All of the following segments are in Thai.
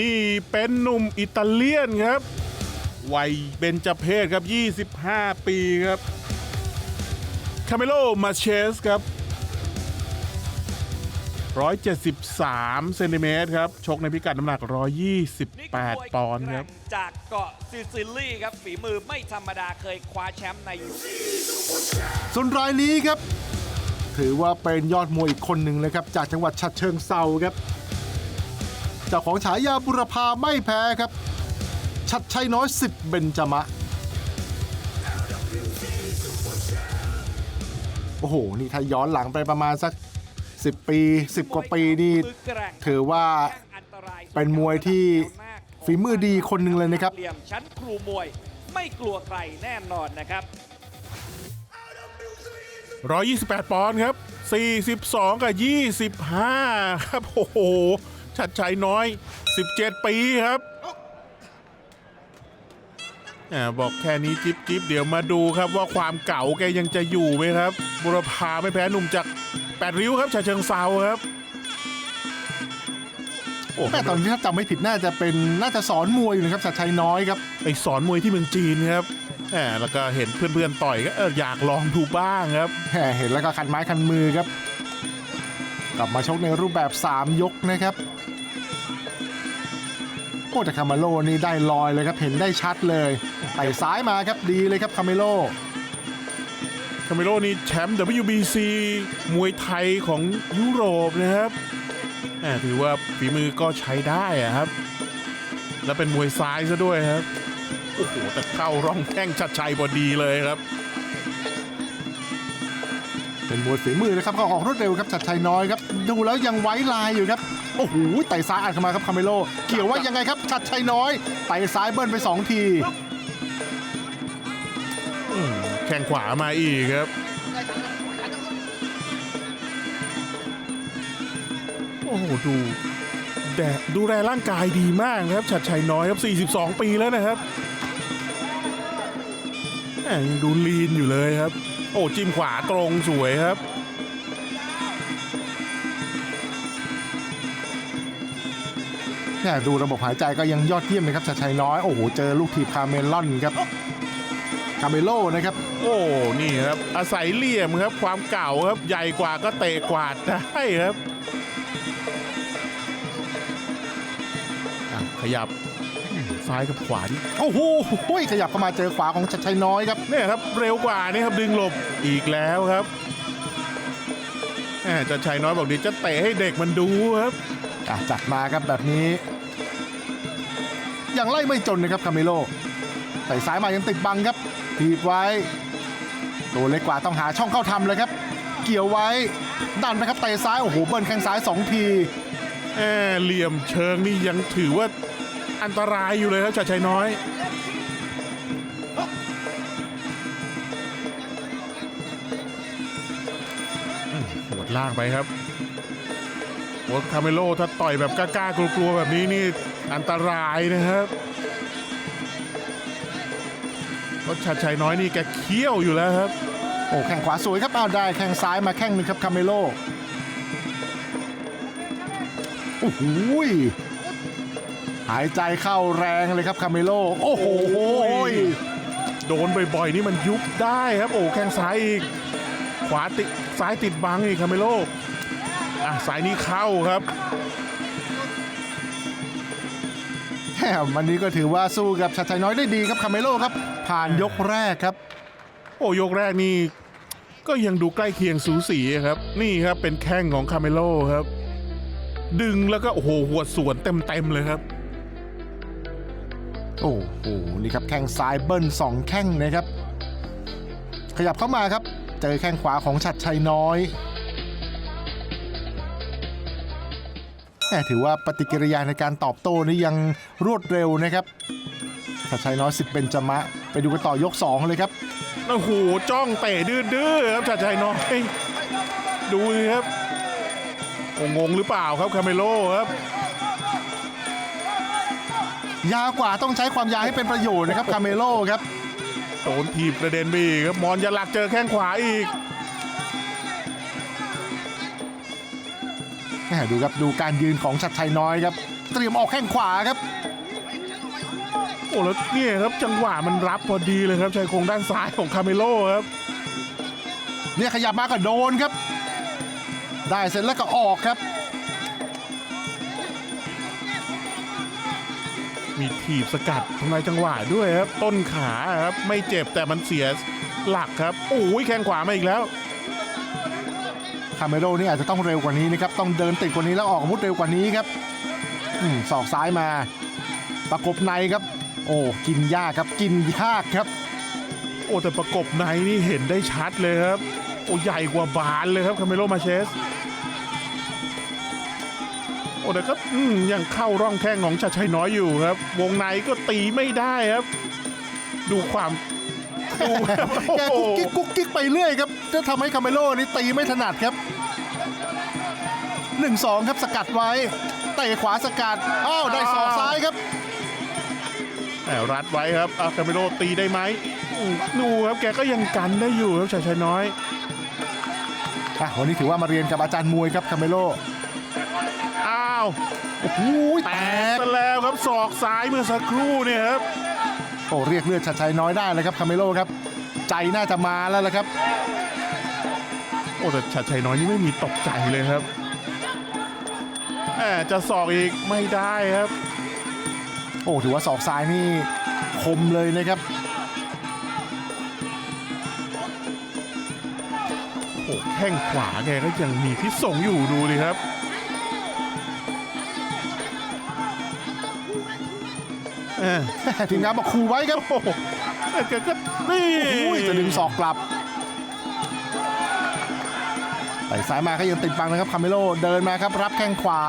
นี่เป็นหนุ่มอิตาเลียนครับ วัยเบญจเพศครับ 25 ปีครับ คาเมโลมาเชสครับ 173 เซนติเมตรครับ ชกในพิกัดน้ำหนัก 128 ปอนด์ครับ จากเกาะซิซิลีครับ ฝีมือไม่ธรรมดาเคยคว้าแชมป์ใน ส่วนรายนี้ครับ ถือว่าเป็นยอดมวยอีกคนหนึ่งเลยครับ จากจังหวัดฉะเชิงเซาครับ เจ้าของฉายาบุรพาไม่แพ้ครับ ชัดชัยน้อยสิทธิ์เบญจมะ โอ้โห นี่ถ้าย้อนหลังไปประมาณสัก 10 ปี 10 กว่าปีนี่มือแกร่งถือว่าแข้งอันตรายเป็นมวยที่ฝีมือดีคนหนึ่งเลยนะครับเหลี่ยมชั้นครูมวยไม่กลัวใครแน่นอนนะครับ 128 ปอนด์ครับ 42 กับ 25 ครับ โอ้โห ชัดชัยน้อย 17 ปีครับอ่าบอกแค่นี้จิ๊บจิ๊บเดี๋ยวมาดูครับว่าความเก่าแกยังจะอยู่ไหมครับ บุรพาไม่แพ้หนุ่มจาก8ริ้วครับชาเชิงเซาครับโอ้แม่ตอนนี้ถ้าจำไม่ผิดน่าจะเป็นน่าจะสอนมวยอยู่นะครับชัดชัยน้อยครับไปสอนมวยที่เมืองจีนครับแหมแล้วก็เห็นเพื่อนๆต่อยก็เอออยากลองดูบ้างครับแหมเห็นแล้วก็คันไม้คันมือครับ กลับมาชกในรูปแบบ 3 ยกนะครับโอ้แต่คาเมโลนี่ได้ลอยเลยครับเห็นได้ชัดเลยไต่ซ้ายมาครับดีเลยครับคาเมโลคาเมโลนี่แชมป์ WBC มวยไทยของยุโรปนะครับถือว่าฝีมือก็ใช้ได้อะครับ แล้วเป็นมวยซ้ายซะด้วยครับ โอ้โห แต่เข้าร่องแข้งชัดชัยพอดีเลยครับ เป็นมวยฝีมือนะครับก็ออกรวดเร็วครับชัดชัยน้อยครับดูแล้วยังไว้ลายอยู่ครับโอ้โหไต่ซ้ายอัดเข้ามาครับคาเมโลเกี่ยวว่ายังไงครับชัดชัยน้อยไต่ซ้ายเบิ้ลไปสองทีแข้งขวามาอีกครับโอ้โหดูแดดูแลร่างกายดีมากครับชัดชัยน้อยครับ 42 ปีแล้วนะครับ แหม่ยังดูลีนอยู่เลยครับ โอ้จิ้มขวาตรงสวยครับ เนี่ยดูระบบหายใจก็ยังยอดเยี่ยมเลยครับชัดชัยน้อย โอ้โห เจอลูกทีบคาเมลอนครับ คาเมโลนะครับ โอ้นี่ครับอาศัยเหลี่ยมครับ ความเก่าครับใหญ่กว่าก็เตะกวาดได้ครับอะขยับอืม ซ้ายกับขวานี่โอ้โหขยับเข้ามาเจอขวาของชัดชัยน้อยครับเนี่ยครับเร็วกว่านี่ครับดึงหลบอีกแล้วครับแหมจะชัยน้อยบอกเดียวจะเตะให้เด็กมันดูครับอะจัดมาครับแบบนี้ยังไล่ไม่จนนะครับคาเมโลแต่ซ้ายมายังติดบังครับทีบไว้ ตัวเล็กกว่าต้องหาช่องเข้าทำเลยครับ เกี่ยวไว้ดันนะครับเตะซ้ายโอ้โหเบิ้ลแข้งซ้ายสองทีแหมเหลี่ยมเชิงนี่ยังถือว่า อันตรายอยู่เลยครับชัดชัยน้อยอืมหัวดล่างไปครับโอ้คาเมโลถ้าต่อยแบบกล้าๆกลัวๆแบบนี้นี่อันตรายนะครับเพราะชัดชัยน้อยนี่แกเคี้ยวอยู่แล้วครับ โอ้แข้งขวาสวยครับเอาได้แข้งซ้ายมาแข้งหนึ่งครับคาเมโลโอ้โหย หายใจเข้าแรงเลยครับคาเมโลโอ้โหยโดนบ่อยๆนี่มันยุบได้ครับโอ้แข้งซ้ายอีก ขวาติดซ้ายติดบังอีกคาเมโลอะซ้ายนี้เข้าครับแหมวันนี้ก็ถือว่าสู้กับชัดชัยน้อยได้ดีครับคาเมโลครับ ผ่านยกแรกครับ โอ้ยกแรกนี่ก็ยังดูใกล้เคียงสูสีครับ นี่ครับเป็นแข้งของคาเมโลครับ ดึงแล้วก็โอ้โหหัวดสวนเต็มๆเลยครับ โอ้โหนี่ครับแข้งซ้ายเบิ้ลสองแข้งนะครับ ขยับเข้ามาครับ เจอแข้งขวาของชัดชัยน้อยแหมถือว่าปฏิกิริยาในการตอบโต้นี่ยังรวดเร็วนะครับชัดชัยน้อยสิทธิ์เบญจมะ ไปดูกันต่อยก 2 เลยครับโอ้โหจ้องเตะดื้อๆครับชัดชัยน้อยดูสิครับงงหรือเปล่าครับคาเมโลครับ ยาวกว่าต้องใช้ความยาวให้เป็นประโยชน์นะครับคาเมโลครับโดนทีบกระเด็นไปอีกครับมอนยาหลักเจอแข้งขวาอีกแหมดูครับดูการยืนของชัดชัยน้อยครับ เตรียมออกแข้งขวาครับโอ้แล้วเนี่ยครับจังหวะมันรับพอดีเลยครับชายโครงด้านซ้ายของคาเมโลครับเนี่ยขยับมาก็โดนครับ ได้เสร็จแล้วก็ออกครับ มีถีบสกัดทำลายจังหวะด้วยครับ ต้นขาครับ ไม่เจ็บแต่มันเสียหลักครับโอ้ยแข้งขวามาอีกแล้วคาเมโรนี่อาจจะต้องเร็วกว่านี้นะครับ ต้องเดินติดกว่านี้แล้วออกอาวุธเร็วกว่านี้ครับอืมศอกซ้ายมา ประกบในครับ โอ้กินยากครับกินยากครับ โอ้แต่ประกบในนี่เห็นได้ชัดเลยครับ โอ้ใหญ่กว่าบานเลยครับคาเมโลมาเชส โอ้แต่ก็อืมยังเข้าร่องแข้งของชัดชัยน้อยอยู่ครับ วงในก็ตีไม่ได้ครับ ดูความดูครับแกโอ้กุ๊กโหกิ๊กกุ๊กกิ๊กไปเรื่อยครับจะทำให้คาเมโลนี่ตีไม่ถนัดครับ1-2ครับสกัดไว้เตะขวาสกัดอ้าวได้ศอกซ้ายครับแหมรัดไว้ครับอาคาเมโลตีได้ไหมอืมดูครับแกก็ยังกันได้อยู่ครับชัดชัยน้อยอะวันนี้ถือว่ามาเรียนกับอาจารย์มวยครับคาเมโล อ้าวโอ้โหแตแตกกไปแล้วครับศอกซ้ายเมื่อสักครู่เนี่ยครับ โอ้เรียกเลือดชัดชัยน้อยได้เลยครับคาเมโลครับ ใจน่าจะมาแล้วละครับ โอ้แต่ชัดชัยน้อยนี่ไม่มีตกใจเลยครับแหมจะศอกอีกไม่ได้ครับ โอ้ถือว่าศอกซ้ายนี่คมเลยนะครับ โอ้แข้งขวาแกก็ยังมีพิษสงอยู่ดูดิครับ ทีมงานบอกคูไว้ครับโอ้โหแต่แกก็นี่โอ้ยจะดึงศอกกลับไปซ้ายมาก็ยังติดบังนะครับคาเมโลเดินมาครับรับแข้งขวา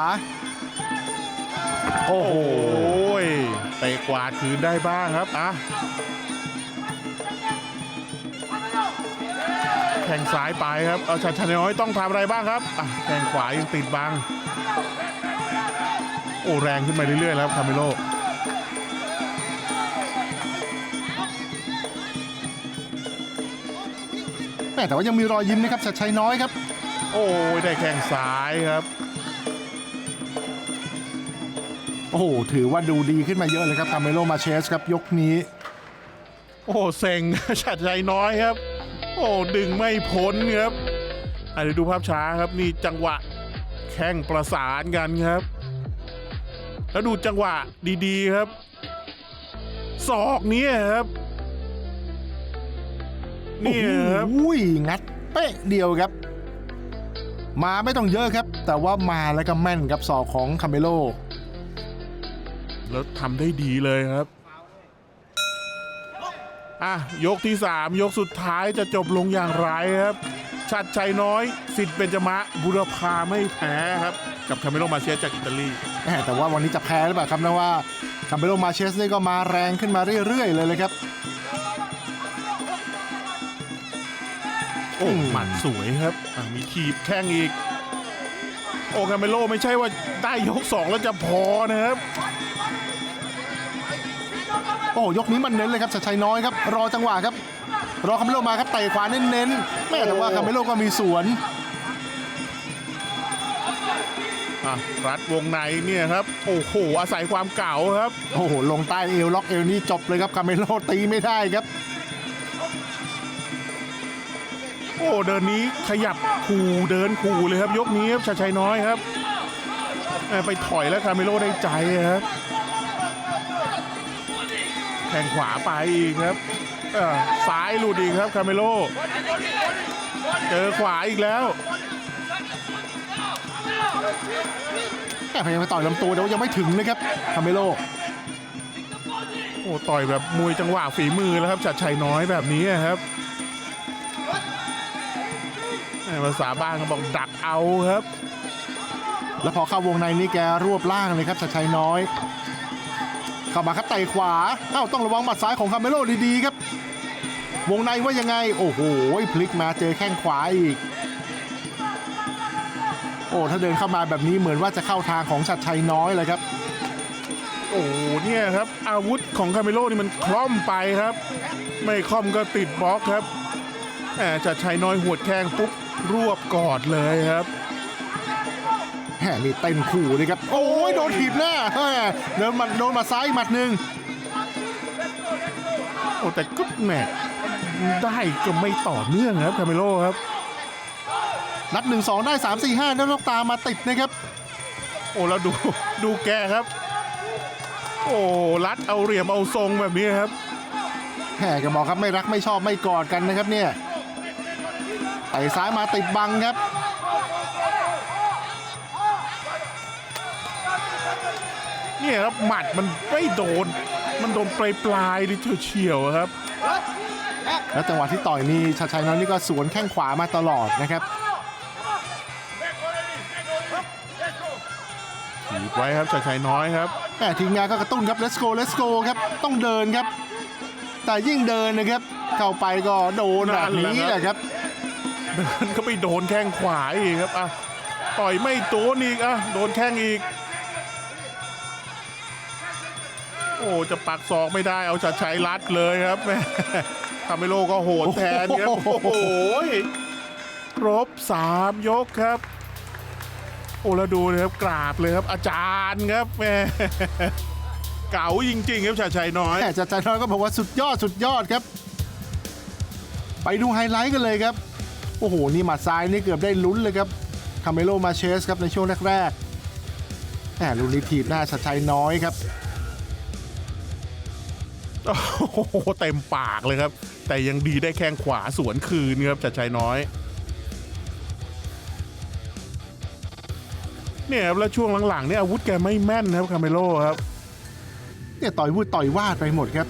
โอ้โหโอ้ยเตะกวาดคืนได้บ้างครับอะแข้งซ้ายไปครับเอาชัดชัยน้อยต้องทำอะไรบ้างครับอะแข้งขวายังติดบัง โอ้แรงขึ้นมาเรื่อยๆแล้วครับคาเมโล แม่แต่ว่ายังมีรอยยิ้มนะครับชัดชัยน้อยครับ โอ้ยได้แข้งซ้ายครับ โอ้โหถือว่าดูดีขึ้นมาเยอะเลยครับคาเมโลมาเชสครับยกนี้ โอ้เซ็ง ชัดใจน้อยครับ โอ้ดึงไม่พ้นครับอะเดี๋ยวดูภาพช้าครับนี่จังหวะแข้งประสานกันครับ แล้วดูจังหวะดีๆครับศอกเนี้ครับ นี่ครับโอ้ยงัดเป๊ะเดียวครับ มาไม่ต้องเยอะครับ แต่ว่ามาแล้วก็แม่นกับศอกของคาเมโลแล้วทำได้ดีเลยครับ อะ ยกที่ 3 ยกสุดท้ายจะจบลงอย่างไรครับชัดชัยน้อย สิทธิ์เบญจมะบุรพาไม่แพ้ครับ กับคาเมโลมาเชียจากอิตาลีแหม่แต่ว่าวันนี้จะแพ้หรือเปล่าครับนะว่าคาเมโลมาเชสนี่ก็มาแรงขึ้นมาเรื่อยๆเลยเลยครับ โอ้อืมหมัดสวยครับอะมีทีบแข้งอีก โอ้คาเมโลไม่ใช่ว่าได้ยก2แล้วจะพอนะครับ โอ้ยกนี้มันเน้นเลยครับชัดชัยน้อยครับ รอจังหวะครับ รอคาเมโลมาครับเตะขวาเน้นๆแม่แต่ว่าคาเมโลก็มีสวนอะรัดวงในเนี่ยครับ โอ้โห อาศัยความเก่าครับ โอ้โหลงใต้เอวล็อกเอวนี่จบเลยครับคาเมโลตีไม่ได้ครับ โอ้เดินนี้ขยับขู่เดินขู่เลยครับ ยกนี้ครับชัดชัยน้อยครับ ไปถอยแล้วคาเมโลได้ใจครับแข่งขวาไปอีกครับซ้ายหลุดอีกครับคาเมโลเจอขวาอีกแล้วแม่พยายามไปต่อยลำตัวแต่ว่ายังไม่ถึงนะครับคาเมโลโอ้ต่อยแบบมวยจังหวะฝีมือแล้วครับชัดชัยน้อยแบบนี้ครับ ภาษาบ้านเขาบอกดักเอาครับ แล้วพอเข้าวงในนี่แกรวบล่างเลยครับชัดชัยน้อย เข้ามาครับเตะขวาเอ้าต้องระวังหมัดซ้ายของคาเมโลดีๆครับ วงในว่ายังไง โอ้โหพลิกมาเจอแข้งขวาอีก โอ้ถ้าเดินเข้ามาแบบนี้เหมือนว่าจะเข้าทางของชัดชัยน้อยเลยครับโอ้โหเนี่ยครับ อาวุธของคาเมโลนี่มันคล่อมไปครับ ไม่คล่อมก็ติดบล็อกครับ แหมจัดชัยน้อยหวดแข้งปุ๊บรวบกอดเลยครับแหมนี่เต้นขู่เลยครับ โอ้ยโดนถีบหน้าเดินมาโดนมาซ้ายหมัดหนึ่งโอ้แต่ก็แหมได้ก็ไม่ต่อเนื่องครับคาเมโลครับ นัดหนึ่งสองได้สามสี่ห้าแล้วลูกตามาติดนะครับ โอ้แล้วดูดูแกครับ โอ้รัดเอาเหลี่ยมเอาทรงแบบนี้ครับแหมก็บอกครับไม่รักไม่ชอบไม่กอดกันนะครับเนี่ย ต่ซ้ายมาติดบังครับเนี่ยครับหมัดมันไม่โดน มันโดนปลายปลายๆหรือเฉียวๆอะครับ แล้วจังหวะที่ต่อยนี่ชัดชัยน้อยนี่ก็สวนแข้งขวามาตลอดนะครับถีบไว้ครับชัดชัยน้อยครับแหมทีมงานก็กระตุ้นครับ let's go let's go ครับ ต้องเดินครับ แต่ยิ่งเดินนะครับ เข้าไปก็โดนแบบนี้แหละครับ เดินก็ไปโดนแข้งขวาอีกครับอะต่อยไม่โดนอีกอะโดนแข้งอีก โอ้จะปักศอกไม่ได้เอาชัดชัยรัดเลยครับแม่คาเมโลก็โหดแทนครับโอ้โหครบสามยกครับโอ้แล้วดูนะครับกราบเลยครับ อาจารย์ครับแม่เก๋าจริงๆครับชัดชัยน้อยแหมจัดใจน้อยก็บอกว่าสุดยอดสุดยอดครับ ไปดูไฮไลท์กันเลยครับ โอ้โห นี่หมัดซ้ายนี่เกือบได้ลุ้นเลยครับคาเมโลมาเชสครับในช่วงแรกๆแหมลูกนี้ถีบหน้าชัดชัยน้อยครับโอ้โหเต็มปากเลยครับ แต่ยังดีได้แข้งขวาสวนคืนครับจัดชัยน้อยเนี่ยครับแล้วช่วงหลังๆเนี่ยอาวุธแกไม่แม่นครับคาเมโลครับเนี่ยต่อยวูดต่อยวาดไปหมดครับ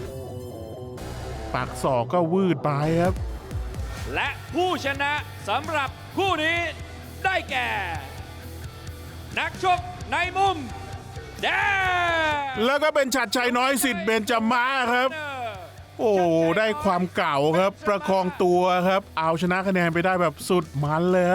ปากศอกก็วืดไปครับ และผู้ชนะสำหรับคู่นี้ได้แก่ นักชกในมุม แดงแล้วก็เป็นชัดชัยน้อยสิทธิ์เบนจามาครับ โอ้ได้ความเก่าครับ ประคองตัวครับ เอาชนะคะแนนไปได้แบบสุดมันเลย